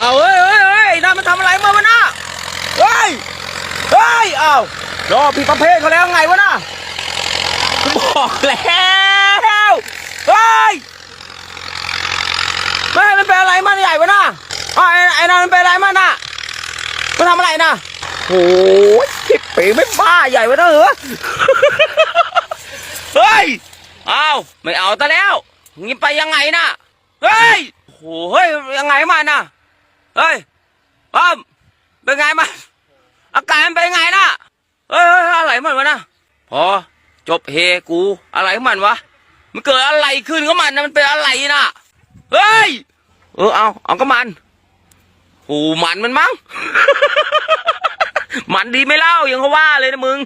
เอาเฮ้ยเฮ้ยเฮ้ยนั่นมันทำอะไรมาวะน่ะเฮ้ยเฮ้ยเอารอผิดประเภทเขาแล้วไงวะน่ะบอกแล้วเฮ้ยแม่มันเป็นอะไรมันใหญ่วะน่ะอ้าไอ้ไอ้นั่นมันเป็นอะไรมันน่ะมันทำอะไรน่ะโอ้ยสิบปีไม่บ้าใหญ่วะน่ะเหรอเฮ้ยเอาไม่เอาแต่แล้วงี้ไปยังไงน่ะเฮ้ยโอ้โหเฮ้ยยังไงมันน่ะ เฮ้ยป้อมเป็นไงมันอาการมันเป็นไงนะเฮ้ยเฮ้ยอะไรมันวะนะพอจบเฮกูอะไรมันวะมันเกิดอะไรขึ้นกับมันนะมันเป็นอะไรน่ะเฮ้ยเออเอาเอาก็มันโอ้มันมันมั้งมันดีไม่เล่ายังเขาว่าเลยนะมึง